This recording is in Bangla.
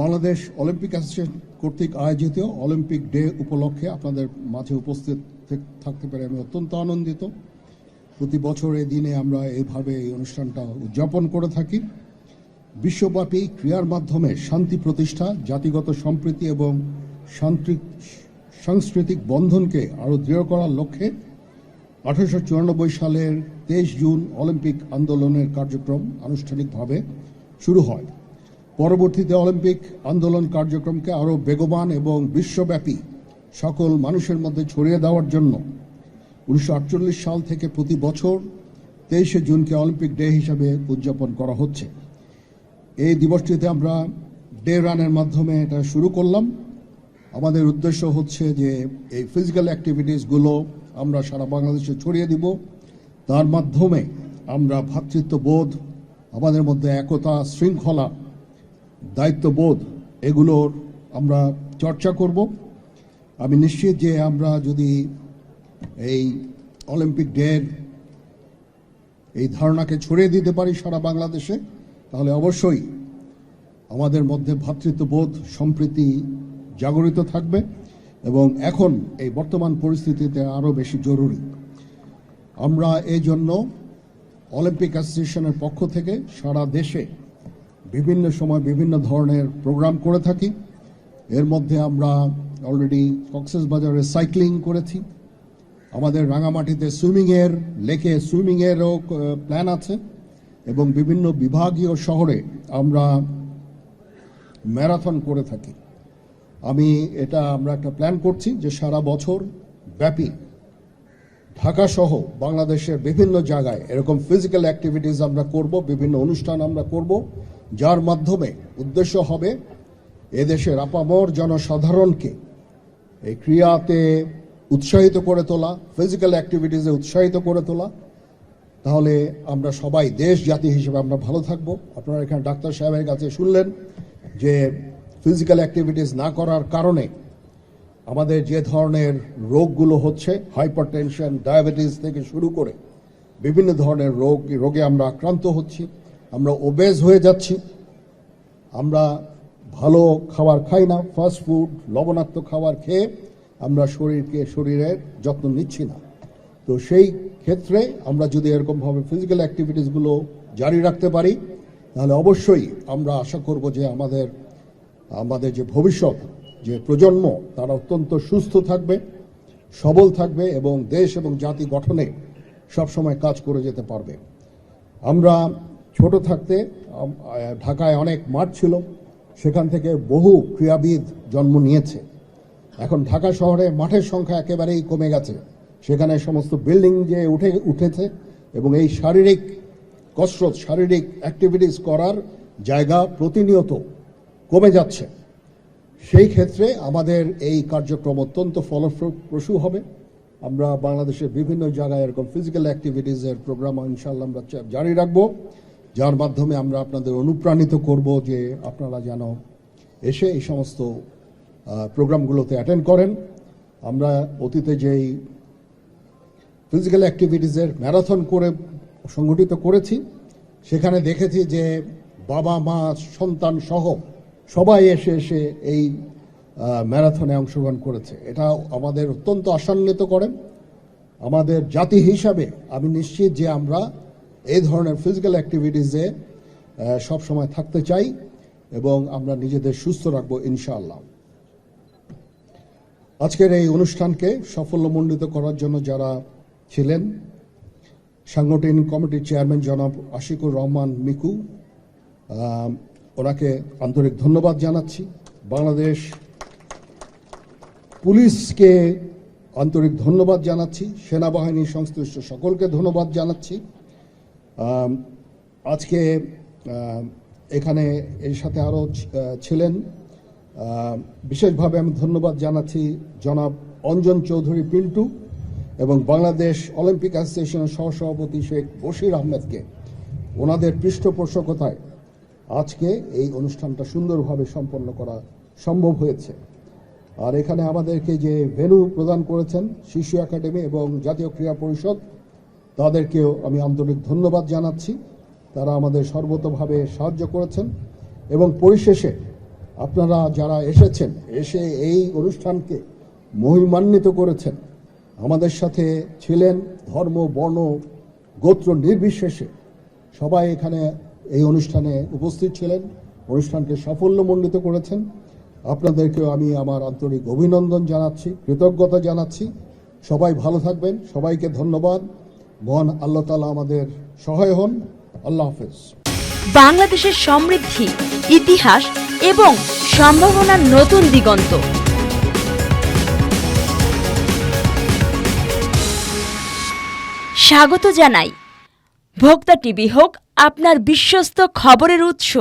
বাংলাদেশ অলিম্পিক অ্যাসোসিয়েশন কর্তৃক আয়োজিত অলিম্পিক ডে উপলক্ষে আপনাদের মাঝে উপস্থিত থাকতে পেরে আমি অত্যন্ত আনন্দিত। প্রতি বছর এই দিনে আমরা এইভাবে এই অনুষ্ঠানটা উদযাপন করে থাকি। বিশ্বব্যাপী ক্রিয়ার মাধ্যমে শান্তি প্রতিষ্ঠা, জাতিগত সম্প্রীতি এবং সাংস্কৃতিক বন্ধনকে আরও দৃঢ় করার লক্ষ্যে আঠারোশো চুরানব্বই সালের তেইশ জুন অলিম্পিক আন্দোলনের কার্যক্রম আনুষ্ঠানিকভাবে শুরু হয়। পরবর্তীতে অলিম্পিক আন্দোলন কার্যক্রমকে আরও বেগবান এবং বিশ্বব্যাপী সকল মানুষের মধ্যে ছড়িয়ে দেওয়ার জন্য উনিশশো আটচল্লিশ সাল থেকে প্রতি বছর তেইশে জুনকে অলিম্পিক ডে হিসাবে উদযাপন করা হচ্ছে। এই দিবসটিতে আমরা ডে রানের মাধ্যমে এটা শুরু করলাম। আমাদের উদ্দেশ্য হচ্ছে যে এই ফিজিক্যাল অ্যাক্টিভিটিসগুলো আমরা সারা বাংলাদেশে ছড়িয়ে দিব। তার মাধ্যমে আমরা ভ্রাতৃত্ববোধ আমাদের মধ্যে একতা, শৃঙ্খলা দায়িত্ববোধ, এগুলোর আমরা চর্চা করব। আমি নিশ্চিত যে আমরা যদি এই অলিম্পিক ডের এই ধারণাকে ছড়িয়ে দিতে পারি সারা বাংলাদেশে, তাহলে অবশ্যই আমাদের মধ্যে ভ্রাতৃত্ববোধ সম্প্রীতি জাগরিত থাকবে এবং এখন এই বর্তমান পরিস্থিতিতে আরও বেশি জরুরি। আমরা এই জন্য অলিম্পিক অ্যাসোসিয়েশনের পক্ষ থেকে সারা দেশে বিভিন্ন সময় বিভিন্ন ধরনের প্রোগ্রাম করে থাকি। এর মধ্যে আমরা অলরেডি কক্সেস বাজারে সাইক্লিং করেছি। আমাদের রাঙামাটিতে সুইমিংয়ের লেকে সুইমিংয়েরও প্ল্যান আছে এবং বিভিন্ন বিভাগীয় শহরে আমরা ম্যারাথন করে থাকি। আমি এটা আমরা একটা প্ল্যান করছি যে সারা বছর ব্যাপী ঢাকা সহ বাংলাদেশের বিভিন্ন জায়গায় এরকম ফিজিক্যাল অ্যাক্টিভিটিস আমরা করব, বিভিন্ন অনুষ্ঠান আমরা করব। যার মাধ্যমে উদ্দেশ্য হবে এদেশের আপামর জনসাধারণকে এই ক্রিয়াতে উৎসাহিত করে তোলা ফিজিক্যাল অ্যাক্টিভিটিসে উৎসাহিত করে তোলা। তাহলে আমরা সবাই দেশ জাতি হিসেবে আমরা ভালো থাকব। আপনারা এখানে ডাক্তার সাহেবের কাছে শুনলেন যে ফিজিক্যাল অ্যাক্টিভিটিস না করার কারণে আমাদের যে ধরনের রোগগুলো হচ্ছে হাইপার টেনশন ডায়াবেটিস থেকে শুরু করে বিভিন্ন ধরনের রোগ, রোগে আমরা আক্রান্ত হচ্ছি। আমরা ওবেজ হয়ে যাচ্ছি। আমরা ভালো খাবার খাই না ফাস্ট ফুড লবণাক্ত খাবার খেয়ে আমরা শরীরকে, শরীরের যত্ন নিচ্ছি না। তো সেই ক্ষেত্রে আমরা যদি এরকমভাবে ফিজিক্যাল অ্যাক্টিভিটিসগুলো জারি রাখতে পারি, তাহলে অবশ্যই আমরা আশা করব যে আমাদের আমাদের যে ভবিষ্যৎ, যে প্রজন্ম, তারা অত্যন্ত সুস্থ থাকবে, সবল থাকবে এবং দেশ এবং জাতি গঠনে সবসময় কাজ করে যেতে পারবে। আমরা ছোট থাকতে ঢাকায় অনেক মাঠ ছিল। সেখান থেকে বহু ক্রীড়াবিদ জন্ম নিয়েছে। এখন ঢাকা শহরে মাঠের সংখ্যা একেবারেই কমে গেছে। সেখানে সমস্ত বিল্ডিং যে উঠে, উঠেছে এবং এই শারীরিক কসরত, শারীরিক অ্যাক্টিভিটিস করার জায়গা প্রতিনিয়ত কমে যাচ্ছে। সেই ক্ষেত্রে আমাদের এই কার্যক্রম অত্যন্ত ফলপ্রসূ হবে। আমরা বাংলাদেশের বিভিন্ন জায়গায় এরকম ফিজিক্যাল অ্যাক্টিভিটিসের প্রোগ্রাম ইনশাল্লাহ আমরা জারি রাখব। যার মাধ্যমে আমরা আপনাদের অনুপ্রাণিত করব যে আপনারা যেন এসে এই সমস্ত প্রোগ্রামগুলোতে অ্যাটেন্ড করেন। আমরা অতীতে যেই ফিজিক্যাল অ্যাক্টিভিটিসের ম্যারাথন করে, সংগঠিত করেছি, সেখানে দেখেছি যে বাবা, মা, সন্তান সহ সবাই এসে এসে এই ম্যারাথনে অংশগ্রহণ করেছে। এটা আমাদের অত্যন্ত আশান্বিত করেন আমাদের জাতি হিসাবে আমি নিশ্চিত যে আমরা এই ধরনের ফিজিক্যাল অ্যাক্টিভিটিসে সব সময় থাকতে চাই এবং আমরা নিজেদের সুস্থ রাখব, ইনশাআল্লাহ। আজকের এই অনুষ্ঠানকে সাফল্যমণ্ডিত করার জন্য যারা ছিলেন, সাংগঠনিক কমিটির চেয়ারম্যান জনাব আশিকুর রহমান মিকু ওনাকে আন্তরিক ধন্যবাদ জানাচ্ছি। বাংলাদেশ পুলিশকে আন্তরিক ধন্যবাদ জানাচ্ছি সেনাবাহিনী সংশ্লিষ্ট সকলকে ধন্যবাদ জানাচ্ছি। আজকে এখানে এর সাথে আরও ছিলেন। বিশেষভাবে আমি ধন্যবাদ জানাচ্ছি জনাব অঞ্জন চৌধুরী পিন্টু এবং বাংলাদেশ অলিম্পিক অ্যাসোসিয়েশনের সহসভাপতি শেখ বশির আহমেদকে। ওনাদের পৃষ্ঠপোষকতায় আজকে এই অনুষ্ঠানটা সুন্দরভাবে সম্পন্ন করা সম্ভব হয়েছে। আর এখানে আমাদেরকে যে ভেনু প্রদান করেছেন শিশু একাডেমি এবং জাতীয় ক্রীড়া পরিষদ তাদেরকেও আমি আন্তরিক ধন্যবাদ জানাচ্ছি। তারা আমাদের সর্বতভাবে সাহায্য করেছেন এবং পরিশেষে আপনারা যারা এসেছেন, এসে এই অনুষ্ঠানকে মহিমান্বিত করেছেন। আমাদের সাথে ছিলেন ধর্ম, বর্ণ, গোত্র নির্বিশেষে। সবাই এখানে এই অনুষ্ঠানে উপস্থিত ছিলেন, অনুষ্ঠানকে সাফল্যমণ্ডিত করেছেন। আপনাদেরকেও আমি আমার আন্তরিক অভিনন্দন জানাচ্ছি, কৃতজ্ঞতা জানাচ্ছি। সবাই ভালো থাকবেন, সবাইকে ধন্যবাদ। মহান আল্লাহ তালা আমাদের সহায় হন। আল্লাহ হাফেজ। বাংলাদেশের সমৃদ্ধি, ইতিহাস এবং সম্ভাবনার নতুন দিগন্ত। স্বাগত জানাই। ভোক্তা টিভি হোক, আপনার বিশ্বস্ত খবরের উৎস।